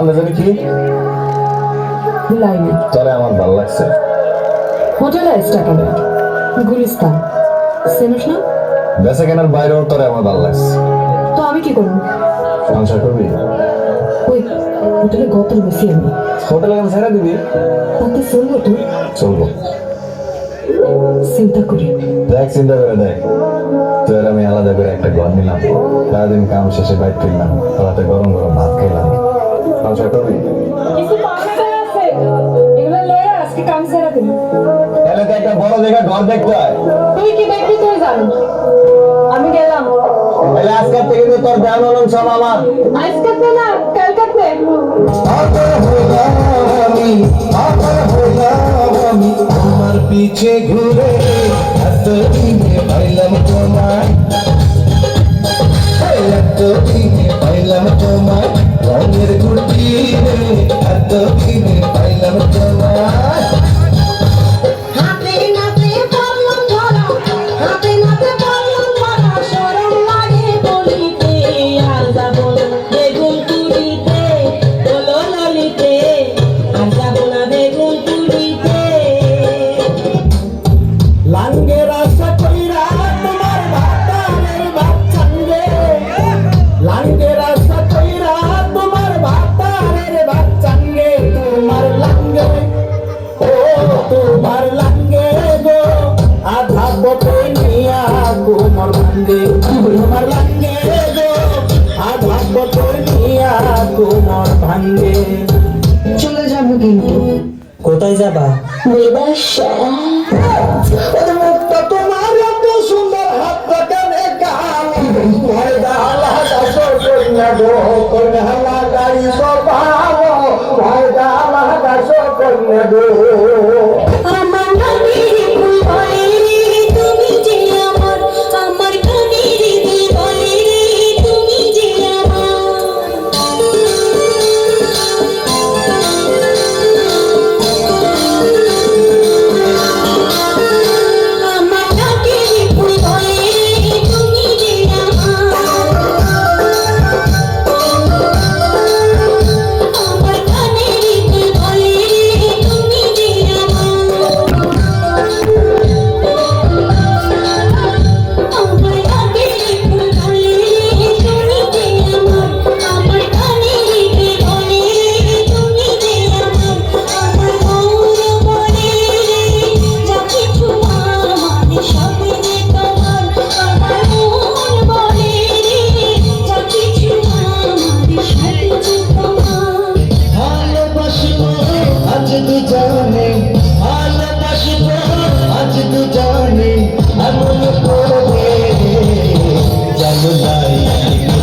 নামটা জানি কি লাইনে তোরে আমার ভালো লাগছে। হোটেল স্টার কেন? গুলিস্তান। চেনিস না? বেচা কেনার বাইরেও তোরে আমার ভালো লাগছে। তো আমি কি করব? সংসার করবি? ওই হোটেলে গত বেশি আমি হোটেলে কেন ছেড়ে দিবি? তাতে চলবো তো। চলবো। চিন্তা করি। দেখ চিন্তা করে দেখ। তোর আমি আলাদা করে একটা ঘর নিলাম। সারাদিন কাম শেষে বাইক কিনলাম রাতে গরম গরম ভাত খেলাম আজকে সেরা দিন তাহলে তো একটা বড় জায়গা ঘর দেখতে হয়। তুই কি দেখবি তুই জান। আমি গেলাম। তাহলে আজকের থেকে তো তোর ধ্যান হলাম সব আমার। আজ কাটবে না কাল কাটবে তোমার পিছে ঘুরে ভাঙ্গে তোমার লাঙ্গে গো আধা বটে নিয়া কোমর ভাঙ্গে। চলে যাব কিন্তু। কোথায় যাবা? তোমার এত সুন্দর হাতটা কানে কান দালা দাসো কন্যা গো দালা কন্যা গো।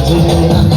বুঝলি তোমারে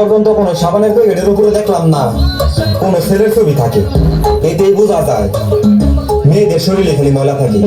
পর্যন্ত কোনো সাবানের প্যাকেটের উপরে দেখলাম না। কোনো ছেলের ছবি থাকে। এতেই বোঝা যায়, মেয়েদের শরীরে খালি ময়লা থাকে।